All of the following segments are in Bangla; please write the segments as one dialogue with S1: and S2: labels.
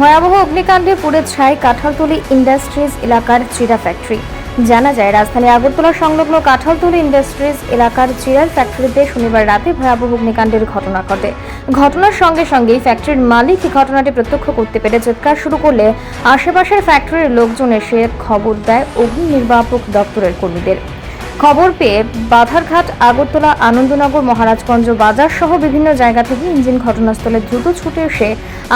S1: ভয়াবহ অগ্নিকাণ্ডে পুড়ে ছাই কাঁঠালতলি ইন্ডাস্ট্রিজ এলাকার চিরা ফ্যাক্টরি। জানা যায়, রাজধানী আগরতলা সংলগ্ন কাঁঠালতলি ইন্ডাস্ট্রিজ এলাকার চিরার ফ্যাক্টরিতে শনিবার রাতে ভয়াবহ অগ্নিকাণ্ডের ঘটনা ঘটে। ঘটনার সঙ্গে সঙ্গেই ফ্যাক্টরির মালিক ঘটনাটি প্রত্যক্ষ করতে পেরে চিৎকার শুরু করলে আশেপাশের ফ্যাক্টরির লোকজন এসে খবর দেয় অগ্নি নির্বাপক দপ্তরের কর্মীদের। খবর পেয়ে বাধারঘাট, আগরতলা, আনন্দনগর, মহারাজগঞ্জ বাজার সহ বিভিন্ন জায়গা থেকে ইঞ্জিন ঘটনাস্থলে দ্রুত ছুটে এসে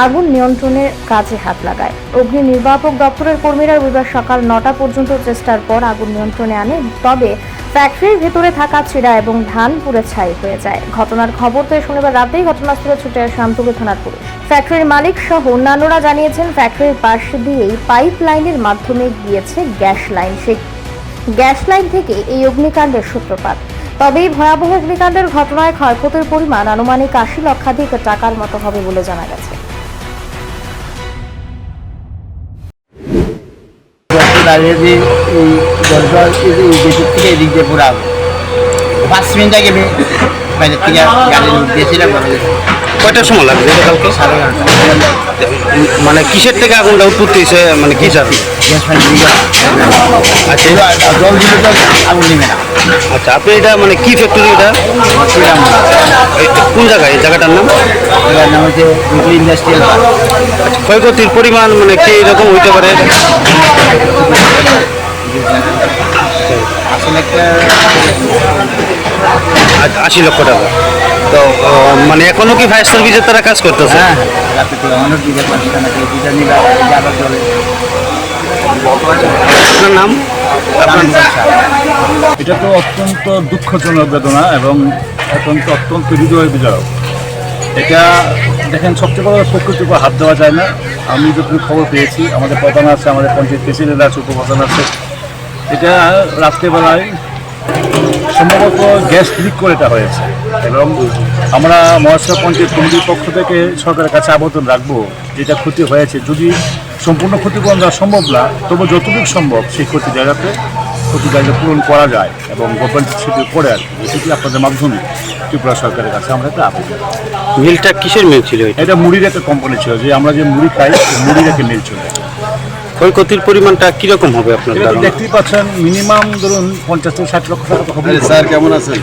S1: আগুন নিয়ন্ত্রণের কাজে হাত লাগায়। অগ্নি নির্বাপক দপ্তরের কর্মীরা রবিবার সকাল নটা পর্যন্ত চেষ্টার পর আগুন নিয়ন্ত্রণে আনে তবে ফ্যাক্টরির ভেতরে থাকা চিরা এবং ধান পুড়ে ছাই হয়ে যায়। ঘটনার খবর পেয়ে শনিবার রাতেই ঘটনাস্থলে ছুটে আসে আমতুলি থানার পুলিশ। ফ্যাক্টরির মালিক সহ অন্যান্যরা জানিয়েছেন, ফ্যাক্টরির পাশ দিয়েই পাইপ লাইনের মাধ্যমে গিয়েছে গ্যাস লাইন। সেই গ্যাস লাইন থেকে এই অগ্নিকাণ্ডের সূত্রপাত। তবে এই ভয়াবহ অগ্নিকাণ্ডের ঘটনায় ক্ষয়ক্ষতির পরিমাণ আনুমানিক আশি লক্ষাধিক টাকার মতো হবে বলে জানা গেছে।
S2: দাঁড়িয়ে এই দরজা থেকে এদিক দিয়ে পুরা পাঁচ মিনিট আগে বাইরের থেকে গাড়ি দিয়েছিলাম
S3: কয়টার সময় লাগবে? এটা কালকে
S2: সাড়ে
S3: মানে কিসের থেকে আগুনটা উৎপত্তি মানে কি
S2: পানি
S3: আচ্ছা।
S2: জল দিলে তো আগুন নেবে না।
S3: আচ্ছা আপনি এটা মানে কি ফ্যাক্টরি এটা? কোন জায়গায়? এই জায়গাটার নাম?
S2: হচ্ছে ইন্ডাস্ট্রিয়াল
S3: আচ্ছা ক্ষয়ক্ষতির পরিমাণ মানে কি এরকম হইতে পারে?
S2: আসলে একটা
S3: আশি লক্ষ টাকা। তো মানে এখনও কি ফায়ার সার্ভিসের তারা কাজ করতেছে?
S2: হ্যাঁ অনেক দিকে
S3: আপনার নাম?
S4: এটা তো অত্যন্ত দুঃখজনক বেদনা এবং অত্যন্ত অত্যন্ত হৃদয় বিজয়ক এটা দেখেন সবচেয়ে বড় প্রকৃতির উপর হাত দেওয়া যায় না। আমি যতটুকু খবর পেয়েছি আমাদের প্রধান আছে আমাদের পঞ্চায়েত প্রেসিডেন্ট আছে উপপ্রধান আছে। এটা রাত্রেবেলায় সম্ভবত গ্যাস লিক করে এটা হয়েছে। এবং আমরা মহাশয় পঞ্চায়েত কমিটির পক্ষ থেকে সরকারের কাছে আবেদন রাখব যেটা ক্ষতি হয়েছে। যদি সম্পূর্ণ ক্ষতিপূরণ দেওয়া সম্ভব না তবু যতটুকু সম্ভব সেই ক্ষতি জায়গাতে ক্ষতি জায়গা পূরণ করা যায় এবং গভর্নমেন্ট সেটি করে আর কি। আপনাদের মাধ্যমে ত্রিপুরা সরকারের কাছে আমরা একটা আবেদন
S3: মিলটা কিসের মিল ছিল এটা?
S4: মুড়ির একটা কোম্পানি ছিল যে আমরা যে মুড়ি খাই মুড়ির একটা মিল ছিল।
S3: ক্ষয়ক্ষতির পরিমাণটা কীরকম হবে আপনার
S4: দেখতেই পাচ্ছেন মিনিমাম ধরুন পঞ্চাশ থেকে ষাট লক্ষ টাকা হবে
S5: স্যার কেমন আছেন?